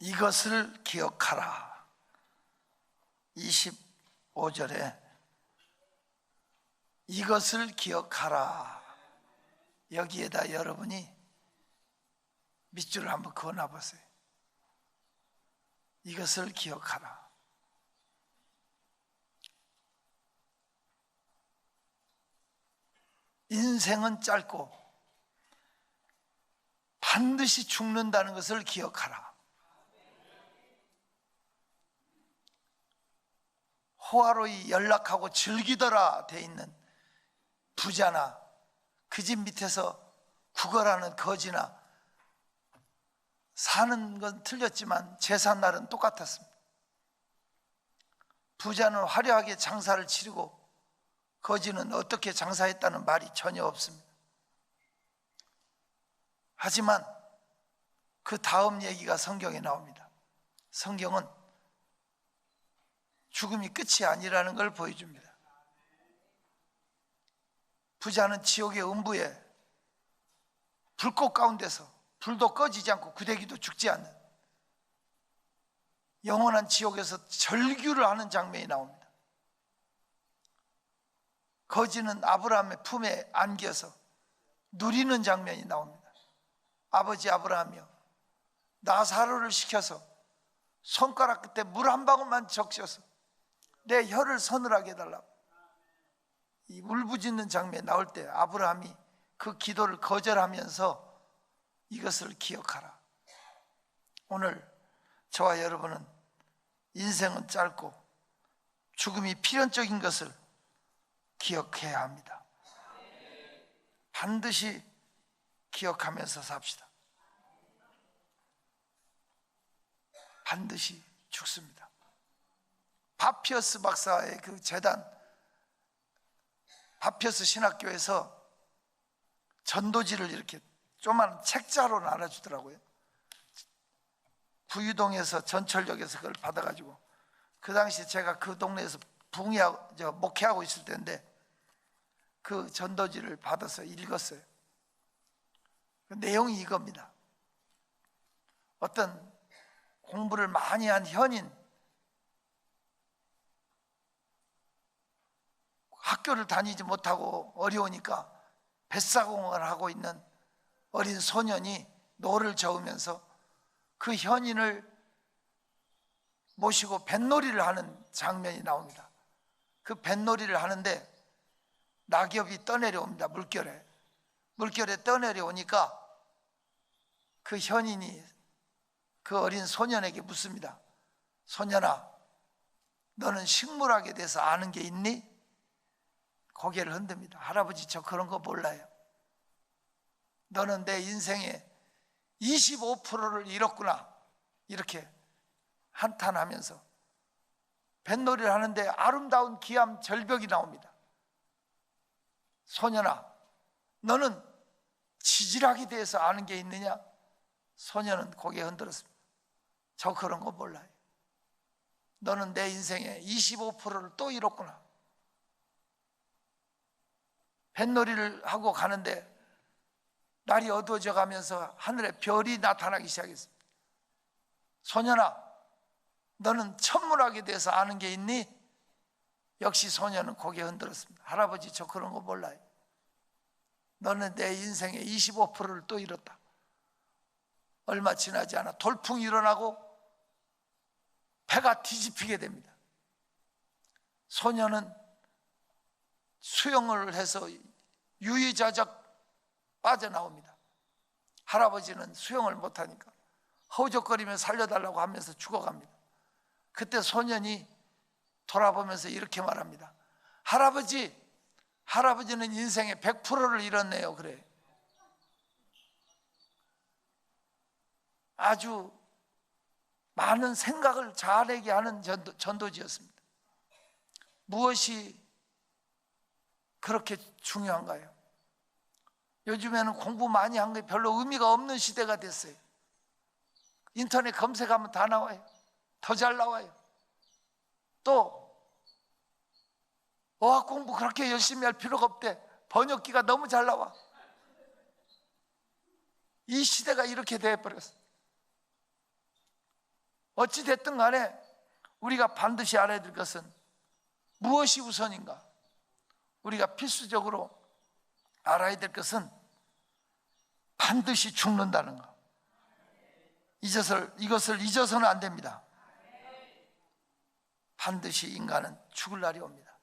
이것을 기억하라. 25절에 이것을 기억하라. 여기에다 여러분이 밑줄을 한번 그어놔 보세요. 이것을 기억하라. 인생은 짧고 반드시 죽는다는 것을 기억하라. 호화로이 연락하고 즐기더라 돼 있는 부자나 그 집 밑에서 구걸하는 거지나 사는 건 틀렸지만 제삿 날은 똑같았습니다. 부자는 화려하게 장사를 치르고 거지는 어떻게 장사했다는 말이 전혀 없습니다. 하지만 그 다음 얘기가 성경에 나옵니다. 성경은 죽음이 끝이 아니라는 걸 보여줍니다. 부자는 지옥의 음부에 불꽃 가운데서 불도 꺼지지 않고 구데기도 죽지 않는 영원한 지옥에서 절규를 하는 장면이 나옵니다. 거지는 아브라함의 품에 안겨서 누리는 장면이 나옵니다. 아버지 아브라함이요. 나사로를 시켜서 손가락 끝에 물 한 방울만 적셔서 내 혀를 서늘하게 해달라고. 이 울부짖는 장면이 나올 때 아브라함이 그 기도를 거절하면서 이것을 기억하라. 오늘 저와 여러분은 인생은 짧고 죽음이 필연적인 것을 기억해야 합니다. 반드시 기억하면서 삽시다. 반드시 죽습니다. 바피어스 박사의 그 재단, 바피어스 신학교에서 전도지를 이렇게 조그만 책자로 나눠주더라고요. 구유동에서 전철역에서 그걸 받아가지고 그 당시 제가 그 동네에서 붕이하고 저 목회하고 있을 때인데 그 전도지를 받아서 읽었어요. 그 내용이 이겁니다. 어떤 공부를 많이 한 현인 학교를 다니지 못하고 어려우니까 뱃사공을 하고 있는 어린 소년이 노를 저으면서 그 현인을 모시고 뱃놀이를 하는 장면이 나옵니다. 그 뱃놀이를 하는데 낙엽이 떠내려옵니다. 물결에. 물결에 떠내려오니까 그 현인이 그 어린 소년에게 묻습니다. 소년아, 너는 식물학에 대해서 아는 게 있니? 고개를 흔듭니다. 할아버지, 저 그런 거 몰라요. 너는 내 인생의 25%를 잃었구나. 이렇게 한탄하면서 뱃놀이를 하는데 아름다운 기암 절벽이 나옵니다. 소년아, 너는 지질학에 대해서 아는 게 있느냐? 소년은 고개 흔들었습니다. 저 그런 거 몰라요. 너는 내 인생의 25%를 또 잃었구나. 뱃놀이를 하고 가는데 날이 어두워져 가면서 하늘에 별이 나타나기 시작했습니다. 소년아, 너는 천문학에 대해서 아는 게 있니? 역시 소년은 고개 흔들었습니다. 할아버지, 저 그런 거 몰라요. 너는 내 인생의 25%를 또 잃었다. 얼마 지나지 않아 돌풍이 일어나고 배가 뒤집히게 됩니다. 소년은 수영을 해서 유유자적 빠져나옵니다. 할아버지는 수영을 못하니까 허우적거리며 살려달라고 하면서 죽어갑니다. 그때 소년이 돌아보면서 이렇게 말합니다. 할아버지, 할아버지는 인생의 100%를 잃었네요. 그래. 아주 많은 생각을 잘하게 하는 전도, 전도지였습니다. 무엇이 그렇게 중요한가요? 요즘에는 공부 많이 한 게 별로 의미가 없는 시대가 됐어요. 인터넷 검색하면 다 나와요. 더 잘 나와요. 또 어학 공부 그렇게 열심히 할 필요가 없대. 번역기가 너무 잘 나와. 이 시대가 이렇게 돼 버렸어. 어찌 됐든 간에 우리가 반드시 알아야 될 것은 무엇이 우선인가? 우리가 필수적으로 알아야 될 것은 반드시 죽는다는 것. 이것을, 이것을 잊어서는 안 됩니다. 반드시 인간은 죽을 날이 옵니다.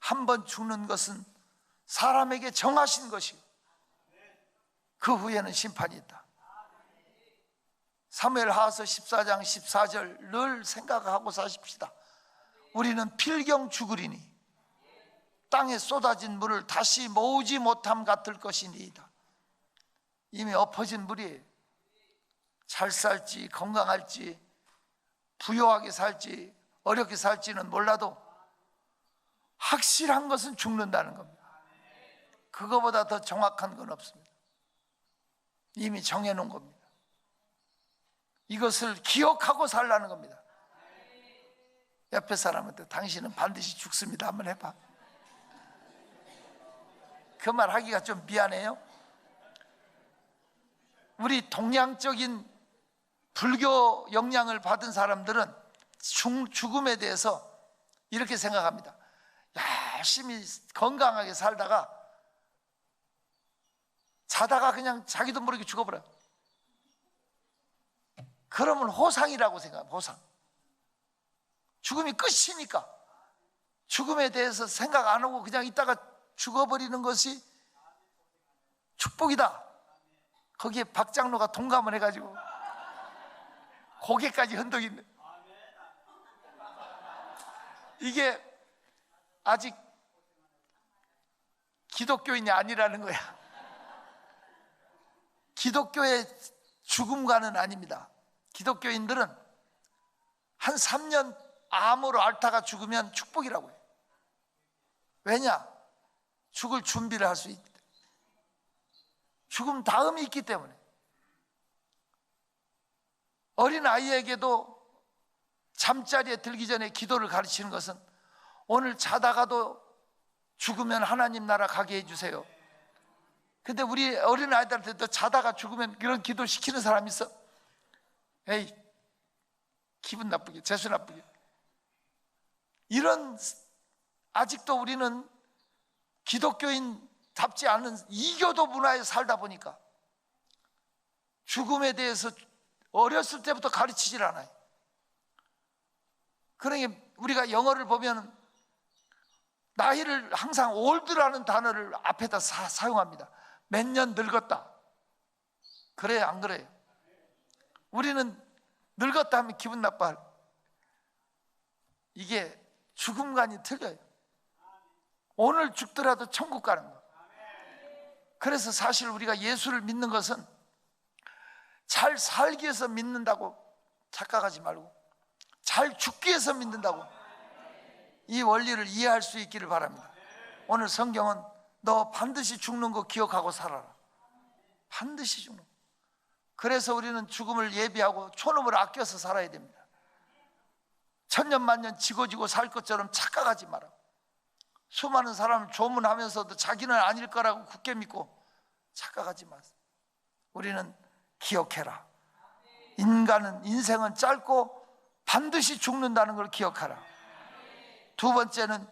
한 번 죽는 것은 사람에게 정하신 것이고 그 후에는 심판이 있다. 사무엘 하서 14장 14절 늘 생각하고 사십시다. 우리는 필경 죽으리니 땅에 쏟아진 물을 다시 모으지 못함 같을 것이니이다. 이미 엎어진 물이 잘 살지 건강할지 부유하게 살지 어렵게 살지는 몰라도 확실한 것은 죽는다는 겁니다. 그거보다 더 정확한 건 없습니다. 이미 정해놓은 겁니다. 이것을 기억하고 살라는 겁니다. 옆에 사람한테 당신은 반드시 죽습니다. 한번 해봐. 그 말 하기가 좀 미안해요. 우리 동양적인 불교 영향을 받은 사람들은 죽, 죽음에 대해서 이렇게 생각합니다. 열심히 건강하게 살다가 자다가 그냥 자기도 모르게 죽어버려요. 그러면 호상이라고 생각합니다. 호상. 죽음이 끝이니까 죽음에 대해서 생각 안 하고 그냥 있다가 죽어버리는 것이 축복이다. 거기에 박장로가 동감을 해가지고 고개까지 있네. 이게 아직 기독교인이 아니라는 거야. 기독교의 죽음과는 아닙니다. 기독교인들은 한 3년 암으로 앓다가 죽으면 축복이라고 해요. 왜냐? 죽을 준비를 할수 때문에. 죽음 다음이 있기 때문에. 어린 아이에게도 잠자리에 들기 전에 기도를 가르치는 것은 오늘 자다가도 죽으면 하나님 나라 가게 해주세요. 근데 우리 어린 아이들한테도 자다가 죽으면 그런 기도 시키는 사람 있어? 에이, 기분 나쁘게, 재수 나쁘게. 이런, 아직도 우리는 기독교인답지 않은 이교도 문화에 살다 보니까 죽음에 대해서 어렸을 때부터 가르치질 않아요. 그러니 우리가 영어를 보면 나이를 항상 올드라는 단어를 앞에다 사, 용합니다 몇 년 늙었다. 그래요, 안 그래요? 우리는 늙었다 하면 기분 나빠. 이게 죽음관이 틀려요. 오늘 죽더라도 천국 가는 거. 그래서 사실 우리가 예수를 믿는 것은 잘 살기 위해서 믿는다고 착각하지 말고 잘 죽기 위해서 믿는다고 이 원리를 이해할 수 있기를 바랍니다. 오늘 성경은 너 반드시 죽는 거 기억하고 살아라. 반드시 죽는 거. 그래서 우리는 죽음을 예비하고 촌음을 아껴서 살아야 됩니다. 천년만년 지고지고 살 것처럼 착각하지 마라. 수많은 사람을 조문하면서도 자기는 아닐 거라고 굳게 믿고 착각하지 마세요. 우리는 기억해라. 인간은 인생은 짧고 반드시 죽는다는 걸 기억하라. 두 번째는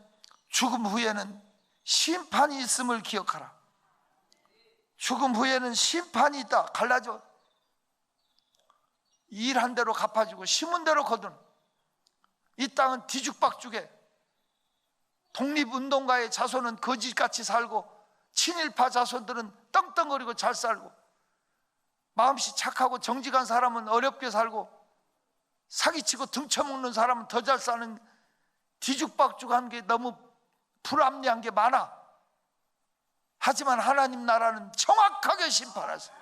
죽음 후에는 심판이 있음을 기억하라. 죽음 후에는 심판이 있다. 갈라져. 일한 대로 갚아주고 심은 대로 거둔. 이 땅은 뒤죽박죽에 독립운동가의 자손은 거지같이 살고 친일파 자손들은 떵떵거리고 잘 살고 마음씨 착하고 정직한 사람은 어렵게 살고 사기치고 등쳐먹는 사람은 더 잘 사는 뒤죽박죽한 게 너무 불합리한 게 많아. 하지만 하나님 나라는 정확하게 심판하세요.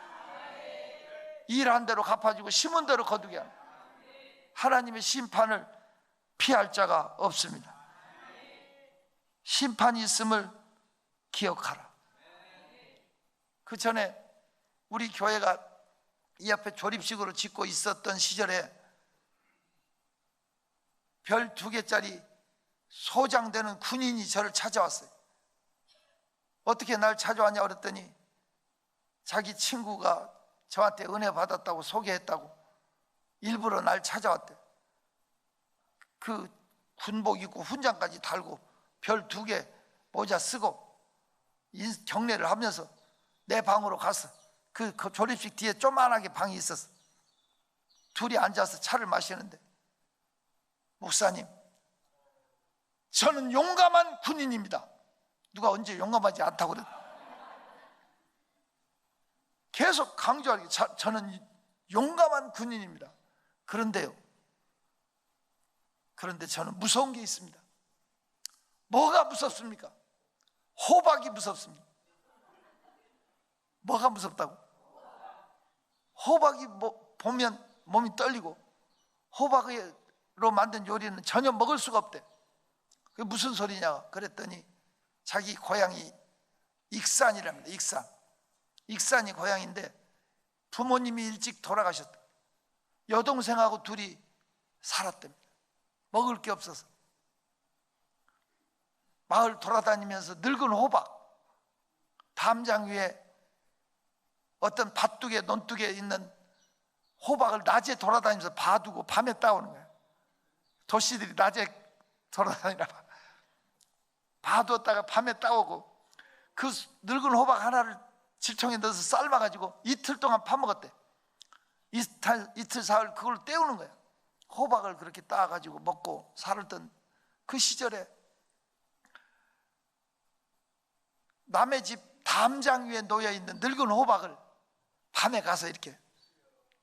일한 대로 갚아주고 심은 대로 거두게 합니다. 하나님의 심판을 피할 자가 없습니다. 심판이 있음을 기억하라. 그 전에 우리 교회가 이 앞에 조립식으로 짓고 있었던 시절에 별 두 개짜리 소장되는 군인이 저를 찾아왔어요. 어떻게 날 찾아왔냐 그랬더니 자기 친구가 저한테 은혜 받았다고 소개했다고 일부러 날 찾아왔대. 그 군복 입고 훈장까지 달고 별 두 개 모자 쓰고 인- 경례를 하면서 내 방으로 갔어. 그, 그 조립식 뒤에 조만하게 방이 있었어. 둘이 앉아서 차를 마시는데 목사님, 저는 용감한 군인입니다. 누가 언제 용감하지 않다고 그래? 계속 강조하게 자- 저는 용감한 군인입니다. 그런데요. 그런데 저는 무서운 게 있습니다. 뭐가 무섭습니까? 호박이 무섭습니다. 뭐가 무섭다고? 호박이 뭐 보면 몸이 떨리고 호박으로 만든 요리는 전혀 먹을 수가 없대. 그게 무슨 소리냐? 그랬더니 자기 고향이 익산이랍니다. 익산. 익산이 고향인데 부모님이 일찍 돌아가셨다. 여동생하고 둘이 살았답니다. 먹을 게 없어서. 마을 돌아다니면서 늙은 호박, 담장 위에 어떤 밭둑에 논둑에 있는 호박을 낮에 돌아다니면서 봐두고 밤에 따오는 거예요. 도시들이 낮에 돌아다니나 봐. 봐두었다가 밤에 따오고 그 늙은 호박 하나를 질통에 넣어서 삶아가지고 이틀 동안 파먹었대. 이틀, 이틀 사흘 그걸 때우는 거야. 호박을 그렇게 따가지고 먹고 살았던 그 시절에 남의 집 담장 위에 놓여 있는 늙은 호박을 밤에 가서 이렇게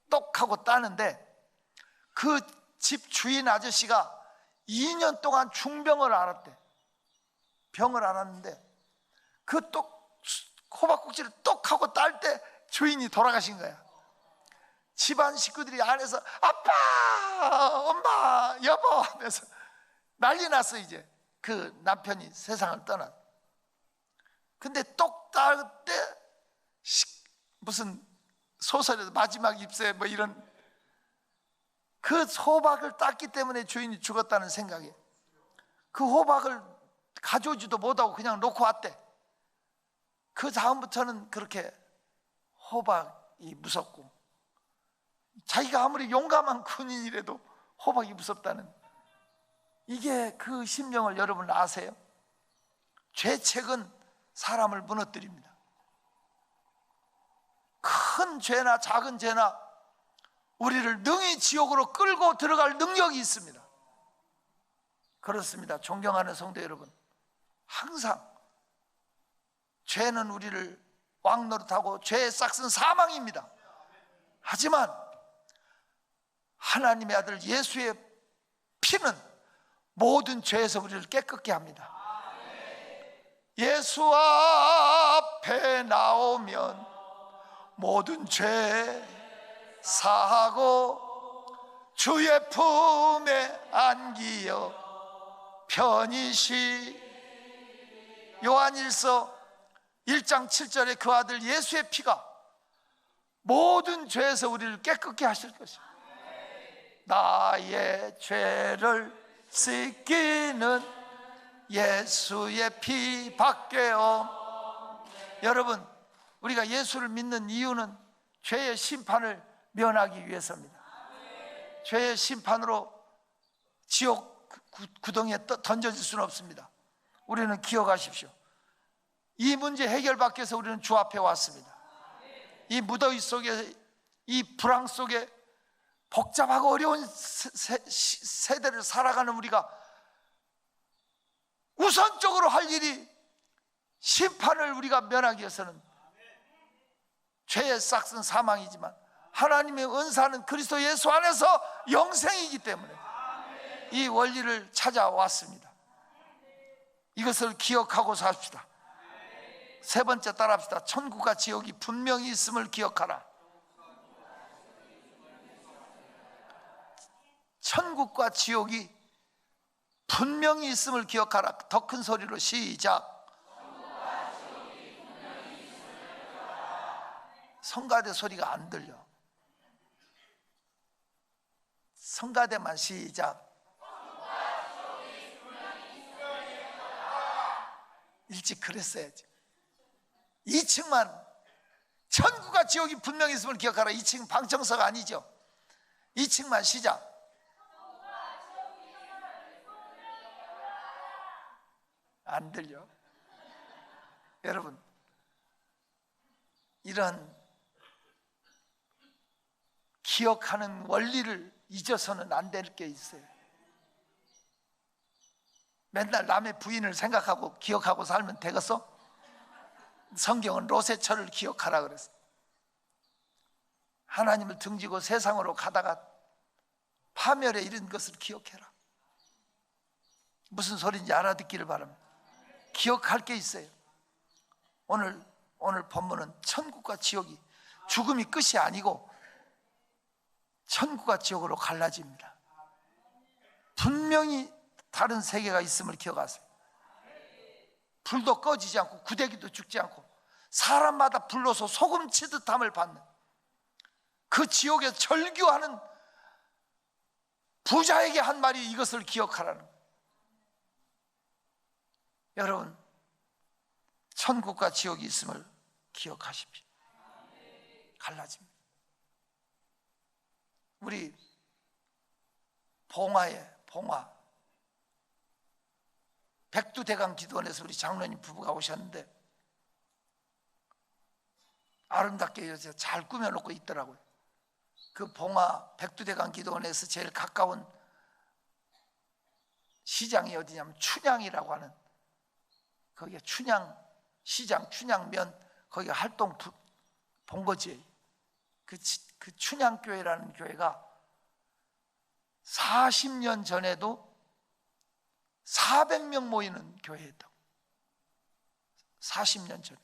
똑하고 따는데 그 집 주인 아저씨가 2년 동안 중병을 앓았대. 병을 앓았는데 그 똑 호박국지를 똑하고 딸 때 주인이 돌아가신 거야. 집안 식구들이 안에서 아빠, 엄마, 여보 하면서 난리 났어 이제 그 남편이 세상을 떠난. 근데 똑딱 때 시- 무슨 소설에서 마지막 잎새 뭐 이런 그 호박을 땄기 때문에 주인이 죽었다는 생각에 그 호박을 가져오지도 못하고 그냥 놓고 왔대. 그 다음부터는 그렇게 호박이 무섭고 자기가 아무리 용감한 군인이라도 호박이 무섭다는 이게 그 심령을 여러분 아세요? 죄책은 사람을 무너뜨립니다. 큰 죄나 작은 죄나 우리를 능히 지옥으로 끌고 들어갈 능력이 있습니다. 그렇습니다. 존경하는 성도 여러분. 항상 죄는 우리를 왕노릇하고 죄의 싹은 사망입니다. 하지만 하나님의 아들 예수의 피는 모든 죄에서 우리를 깨끗게 합니다. 예수 앞에 나오면 모든 죄 사하고 주의 품에 안기어 편히 쉬 요한일서 1장 7절에 그 아들 예수의 피가 모든 죄에서 우리를 깨끗게 하실 것입니다. 나의 죄를 씻기는 예수의 피밖에 없. 여러분, 우리가 예수를 믿는 이유는 죄의 심판을 면하기 위해서입니다. 죄의 심판으로 지옥 구- 구덩이에 떠- 던져질 수는 없습니다. 우리는 기억하십시오. 이 문제 해결받기 위해서 우리는 주 앞에 왔습니다. 이 무더위 속에, 이 불황 속에 복잡하고 어려운 세, 세, 대를 살아가는 우리가 우선적으로 할 일이 심판을 우리가 면하기 위해서는 죄의 싹은 사망이지만 하나님의 은사는 그리스도 예수 안에서 영생이기 때문에 이 원리를 찾아왔습니다. 이것을 기억하고 삽시다. 세 번째 따라합시다. 천국과 지옥이 분명히 있음을 기억하라. 천국과 지옥이 분명히 있음을 기억하라. 더 큰 소리로 시작. 성가대 소리가 안 들려. 성가대만 시작. 일찍 그랬어야지. 2층만 천국과 지옥이 분명히 있음을 기억하라. 2층 방청석 아니죠. 2층만 시작. 안 들려. 여러분, 이런 기억하는 원리를 잊어서는 안 될 게 있어요. 맨날 남의 부인을 생각하고 기억하고 살면 되겠어? 성경은 로세처를 기억하라 그랬어. 하나님을 등지고 세상으로 가다가 파멸에 이른 것을 기억해라. 무슨 소리인지 알아듣기를 바랍니다. 기억할 게 있어요. 오늘 오늘 본문은 천국과 지옥이 죽음이 끝이 아니고 천국과 지옥으로 갈라집니다. 분명히 다른 세계가 있음을 기억하세요. 불도 꺼지지 않고 구데기도 죽지 않고 사람마다 불러서 소금 치듯함을 받는 그 지옥에 절규하는 부자에게 한 말이 이것을 기억하라는. 여러분 천국과 지옥이 있음을 기억하십시오. 갈라집니다. 우리 봉화에 봉화 백두대간 기도원에서 우리 장로님 부부가 오셨는데 아름답게 잘 꾸며놓고 있더라고요. 그 봉화 백두대간 기도원에서 제일 가까운 시장이 어디냐면 춘향이라고 하는 거기에 춘향 시장 춘향면 거기가 활동 부- 본 거지. 그, 치- 그 춘향교회라는 교회가 40년 전에도 400명 모이는 교회였다고. 40년 전.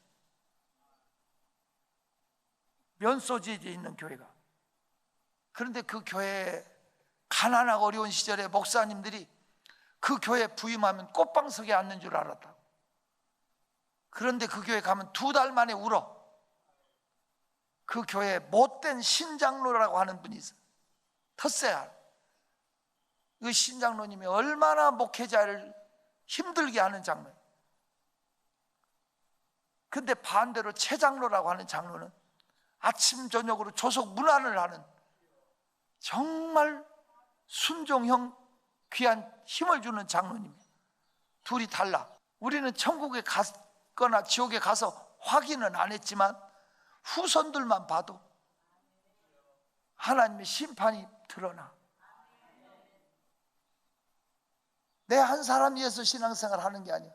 면소지에 있는 교회가. 그런데 그 교회에 가난하고 어려운 시절에 목사님들이 그 교회 부임하면 꽃방석에 앉는 줄 알았다. 그런데 그 교회 가면 두 달 만에 울어. 그 교회에 못된 신장로라고 하는 분이 있어요. 텃세알. 그 신장로님이 얼마나 목회자를 힘들게 하는 장로예요. 근데 반대로 최장로라고 하는 장로는 아침 저녁으로 조속 문안을 하는 정말 순종형 귀한 힘을 주는 장로님이에요. 둘이 달라. 우리는 천국에 갔 거나 지옥에 가서 확인은 안 했지만 후손들만 봐도 하나님의 심판이 드러나. 내 한 사람 위해서 신앙생활 하는 게 아니야.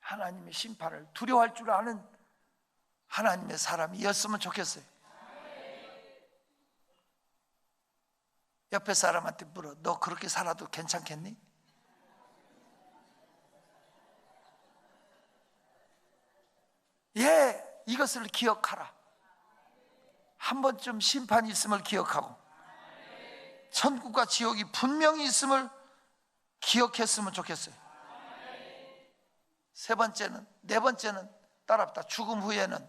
하나님의 심판을 두려워할 줄 아는 하나님의 사람이었으면 좋겠어요. 옆에 사람한테 물어. 너 그렇게 살아도 괜찮겠니? 예, 이것을 기억하라. 한 번쯤 심판이 있음을 기억하고, 천국과 지옥이 분명히 있음을 기억했으면 좋겠어요. 세 번째는, 네 번째는 따라합다. 죽음 후에는,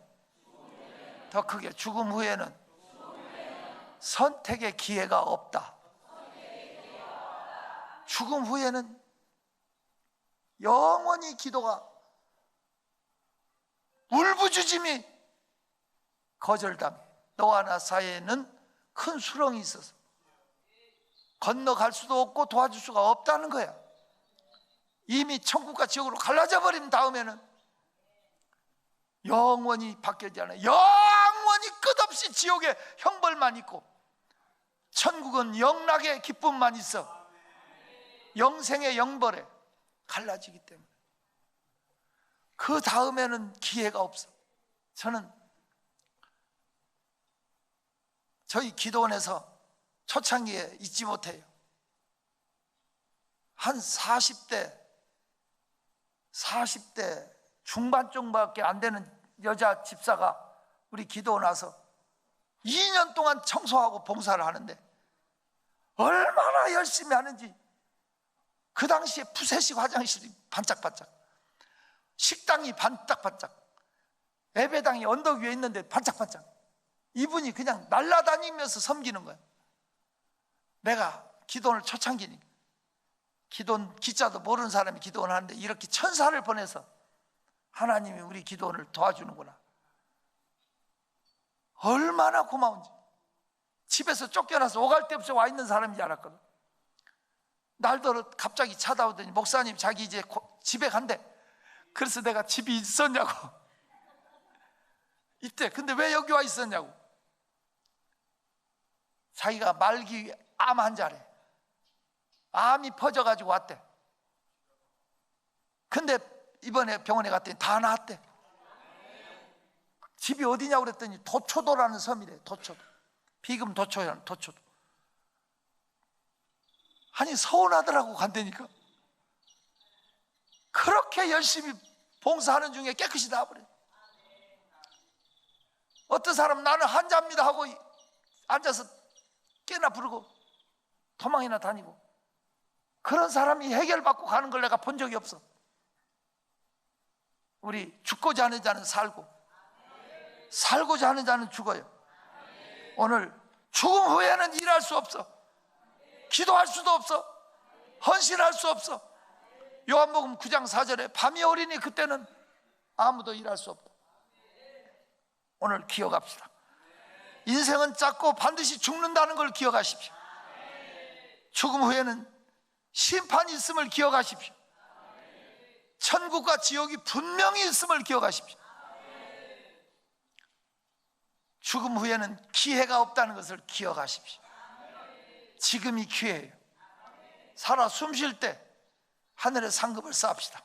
더 크게, 죽음 후에는 선택의 기회가 없다. 죽음 후에는 영원히 기도가 울부짖음이 거절담. 너와 나 사이에는 큰 수렁이 있어서 건너갈 수도 없고 도와줄 수가 없다는 거야. 이미 천국과 지옥으로 갈라져 버린 다음에는 영원히 바뀌지 않아. 영원히 끝없이 지옥의 형벌만 있고 천국은 영락의 기쁨만 있어. 영생의 영벌에 갈라지기 때문에. 그 다음에는 기회가 없어. 저는 저희 기도원에서 초창기에 잊지 못해요. 한 40대, 40대 중반 정도밖에 안 되는 여자 집사가 우리 기도원 와서 2년 동안 청소하고 봉사를 하는데 얼마나 열심히 하는지 그 당시에 푸세식 화장실이 반짝반짝 식당이 반짝반짝. 예배당이 언덕 위에 있는데 반짝반짝. 이분이 그냥 날라다니면서 섬기는 거야 내가 기도원을 초창기니까 기도원 기자도 모르는 사람이 기도원을 하는데 이렇게 천사를 보내서 하나님이 우리 기도원을 도와주는구나. 얼마나 고마운지. 집에서 쫓겨나서 오갈 데 없이 와 있는 사람인 줄 알았거든. 날더러 갑자기 찾아오더니 목사님 자기 이제 고- 집에 간대. 그래서 내가 집이 있었냐고. 이때 근데 왜 여기 와 있었냐고. 자기가 말기 암 환자래. 암이 퍼져가지고 왔대. 근데 이번에 병원에 갔더니 다 나았대. 집이 어디냐고 그랬더니 도초도라는 섬이래. 도초도. 비금 도초야, 도초도. 아니 서운하더라고 간다니까. 그렇게 열심히 봉사하는 중에 깨끗이 나버려. 어떤 사람 나는 환자입니다 하고 앉아서 깨나 부르고 도망이나 다니고 그런 사람이 해결받고 가는 걸 내가 본 적이 없어. 우리 죽고자 하는 자는 살고 살고자 하는 자는 죽어요. 오늘 죽음 후에는 일할 수 없어. 기도할 수도 없어. 헌신할 수 없어. 요한복음 9장 4절에 밤이 오리니 그때는 아무도 일할 수 없다. 오늘 기억합시다. 인생은 짧고 반드시 죽는다는 걸 기억하십시오. 죽음 후에는 심판이 있음을 기억하십시오. 천국과 지옥이 분명히 있음을 기억하십시오. 죽음 후에는 기회가 없다는 것을 기억하십시오. 지금이 기회예요. 살아 숨 쉴 때 하늘의 상급을 쌓읍시다.